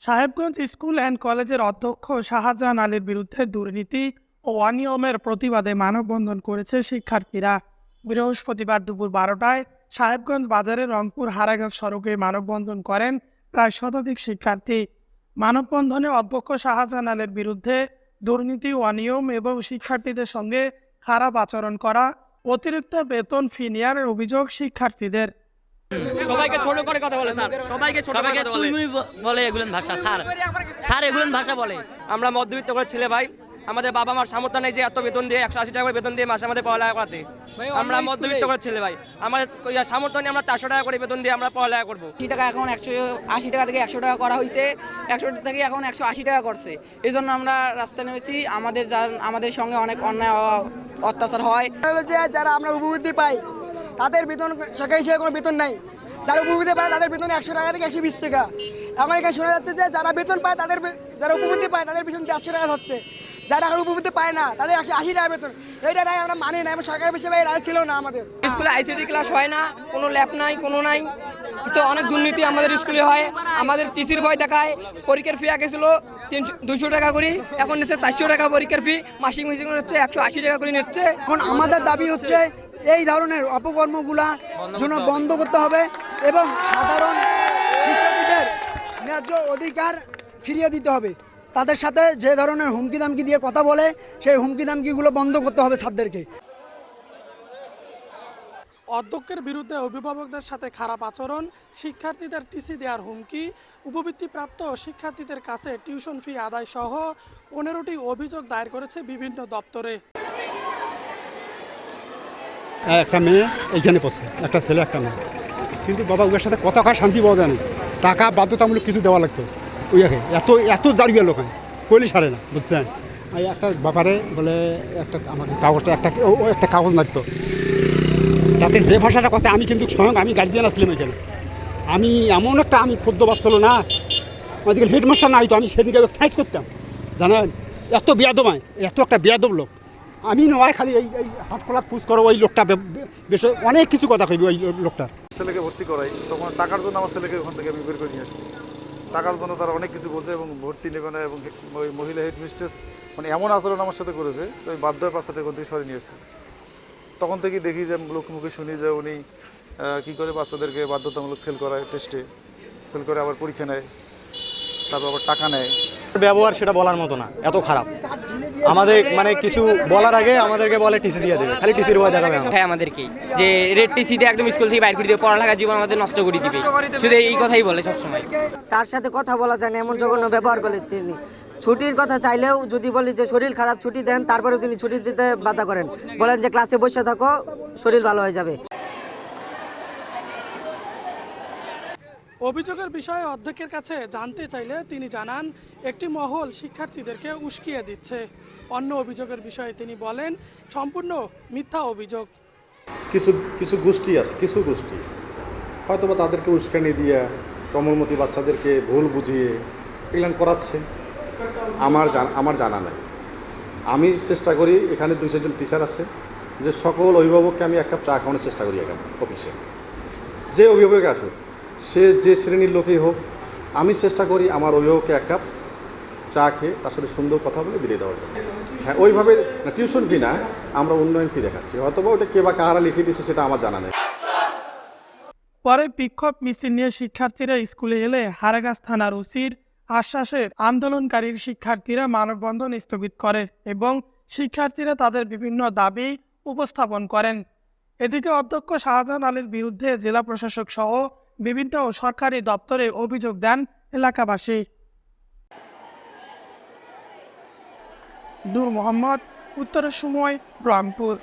Sahebganj school and কলেজের অধ্যক্ষ শাহজাহান আলীর বিরুদ্ধে দুর্নীতি ও অনিয়মের প্রতিবাদে মানববন্ধন করেছে শিক্ষার্থীরা। বৃহস্পতিবার দুপুর বারোটায় সাহেবগঞ্জ বাজারের রংপুর হারাগাঁও সড়কে মানববন্ধন করেন প্রায় শতাধিক শিক্ষার্থী। মানববন্ধনে অধ্যক্ষ শাহজাহান আলীর বিরুদ্ধে দুর্নীতি, অনিয়ম এবং শিক্ষার্থীদের সঙ্গে খারাপ আচরণ করা, অতিরিক্ত বেতন ফি নেওয়ার অভিযোগ শিক্ষার্থীদের। সবাইকে ছোট করে কথা বলে স্যার। সবাইকে ছোট সবাইকে তুই বলে। এগুলেন ভাষা স্যার। স্যার এগুলেন ভাষা বলে। আমরা মধ্যবিত্ত করে ছেলে ভাই। আমাদের বাবা মার সামর্থ্য নেই যে এত বেতন দিয়ে একশো আশি টাকা করে বেতন দিয়ে মাসে আমাদের পড়ালেখা করাতে। আমরা মধ্যবিত্ত করে ছেলে ভাই। আমাদের সামর্থ্য নেই আমরা চারশো টাকা করে বেতন দিয়ে আমরা পড়ালেখা করব। আশি টাকা এখন একশো আশি টাকা থেকে একশো টাকা করা হয়েছে একশো থেকে এখন একশো আশি টাকা করছে। এই জন্য আমরা রাস্তায় নেমেছি। আমাদের যা- আমাদের সঙ্গে অনেক অন্যায় অত্যাচার হয়। যে যারা আমরা উপবৃদ্ধি পাই তাদের বেতন সরকারি হিসেবে কোনো বেতন নাই। যারা উপবৃত্তি পায় তাদের বেতন একশো টাকা থেকে একশো বিশ টাকা। আমার এখানে শোনা যাচ্ছে যে যারা বেতন পায় তাদের যারা উপবৃত্তি পায় তাদের বেতন দেড়শো টাকা হচ্ছে। যারা এখন উপবৃত্তি পায় না তাদের একশো আশি টাকা বেতন। এইটা রায় আমরা মানি না এবং সরকারের হিসেবে এই রায় ছিল না আমাদের। স্কুলে আইসিটি ক্লাস হয় না কোনো ল্যাব নাই কোনো নাই। তো অনেক দুর্নীতি আমাদের স্কুলে হয়। আমাদের টিসির ভয় দেখায় পরীক্ষার ফি আগে ছিল তিনশো দুশো টাকা করে এখন নিচ্ছে চারশো টাকা পরীক্ষার ফি মাসিক মাসিক হচ্ছে একশো আশি টাকা করে নিচ্ছে। এখন আমাদের দাবি হচ্ছে এই ধরনের অপকর্মগুলা যেন বন্ধ করতে হবে এবং সাধারণ শিক্ষার্থীদের ন্যায্য অধিকার ফিরিয়ে দিতে হবে। তাদের সাথে যে ধরনের হুমকি দামকি দিয়ে কথা বলে সেই হুমকি দামকিগুলো বন্ধ করতে হবে ছাত্রদেরকে। অধ্যক্ষের বিরুদ্ধে অভিভাবকদের সাথে খারাপ আচরণ শিক্ষার্থীদের টিসি দেওয়ার হুমকি উপবৃত্তিপ্রাপ্ত শিক্ষার্থীদের কাছে টিউশন ফি আদায় সহ পনেরোটি অভিযোগ দায়ের করেছে বিভিন্ন দপ্তরে। একটা মেয়ে এইখানে পড়ছে, একটা ছেলে, একটা মেয়ে। কিন্তু বাবা ওর সাথে কথা কয়, শান্তি পাওয়া যায় না। টাকা, বাধ্যতামূলক কিছু দেওয়া লাগতো ওইয়াকে। এত এত জারিবে লোক কইলে সারে না, বুঝছেন? একটা ব্যাপারে বলে, একটা আমাকে কাগজটা, একটা, ও একটা কাগজ লাগতো। তাতে যে ভাষাটা কথা আমি কিন্তু স্বয়ং আমি গার্জিয়ান আসলাম এখানে। আমি এমন একটা, আমি ক্ষুদ্র বাচ্চালো না। আমাদের হেডমাস্টার নাই তো, আমি সেদিকে সাইজ করতাম। জানেন? এত বেয়াদমায় এত একটা বেয়াদব লোক। আমি নয় খালি এই এই হাট খোলা পুজ করো ওই লোকটা বেশ অনেক কিছু কথা কইবি ওই লোকটার। ছেলেকে ভর্তি করাই। তখন টাকার জন্য আমার ছেলেকে ওখান থেকে আমি বের করে নিয়ে আসছি। টাকার জন্য তারা অনেক কিছু বলছে এবং ভর্তি নেবে না এবং ওই মহিলা হেড মিস্ট্রেস মানে এমন আচরণ আমার সাথে করেছে তো আমি বাধ্য হয়ে বাচ্চাটা ওখান থেকে সরিয়ে নিয়ে এসেছি তখন থেকে দেখি যে লোক মুখে শুনি যে উনি কী করে বাচ্চাদেরকে বাধ্যতামূলক ফেল করায় টেস্টে ফেল করে আবার পরীক্ষা নেয় তারপর আবার টাকা নেয়। ব্যবহার সেটা বলার মতো না এত খারাপ। আমাদের মানে কিছু বলার আগে আমাদেরকে বলে টিসি দিয়ে দেবে। খালি টিসির ভয় দেখাবে। হ্যাঁ আমাদেরকে যে রেড টিসিতে একদম স্কুল থেকে বাইর করে দিবে পড়ালেখা জীবন আমাদের নষ্ট করে দিবে। শুধু এই কথাই বলে সবসময়। তার সাথে কথা বলা যায় না এমন জঘন্য ব্যবহার করে তিনি। ছুটির কথা চাইলেও যদি বলি যে শরীর খারাপ ছুটি দেন তারপরেও তিনি ছুটি দিতে বাধা করেন। বলেন যে ক্লাসে বসে থাকো শরীর ভালো হয়ে যাবে। অভিযোগের বিষয়ে অধ্যক্ষের কাছে জানতে চাইলে তিনি জানান, একটি মহল শিক্ষার্থীদেরকে উস্কিয়ে দিচ্ছে। অন্য অভিযোগের বিষয়ে তিনি বলেন, সম্পূর্ণ মিথ্যা অভিযোগ। কিছু কিছু গোষ্ঠী আছে, কিছু গোষ্ঠী। হয়তো বা তাদেরকে উস্কানি দিয়ে, কমলমতি বাচ্চাদেরকে ভুল বুঝিয়ে এগুলো করাচ্ছে। আমার আমার জানা নাই। আমি চেষ্টা করি, এখানে দুই, চারজন টিচার আছে, যে সকল অভিভাবককে আমি এক কাপ চা খাওয়ানোর চেষ্টা করি এখানে অফিসে যে অভিভাবক আসুক সে যে শ্রেণির লোকই হোক, আমি চেষ্টা করি আমার অভিভাবককে এক কাপ চা খেয়ে তার সাথে সুন্দর কথা বলে বিদায় দেওয়ার জন্য। হ্যাঁ ওইভাবে টিউশন ফি না, আমরা উন্নয়ন ফি দেখাচ্ছি। হয়তো বা ওটা কে বা কাহারা লিখে দিয়েছে সেটা আমার জানা নেই। পরে বিক্ষোভ মিছিল নিয়ে শিক্ষার্থীরা স্কুলে এলে হারাগাছ থানার ওসির আশ্বাসে আন্দোলনকারীর শিক্ষার্থীরা মানববন্ধন স্থগিত করে এবং শিক্ষার্থীরা তাদের বিভিন্ন দাবি উপস্থাপন করেন। এদিকে অধ্যক্ষ শাহজাহান আলীর বিরুদ্ধে জেলা প্রশাসক সহ বিভিন্ন সরকারি দপ্তরে অভিযোগ দেন এলাকাবাসী। নূর মোহাম্মদ উত্তরের সময় রংপুর।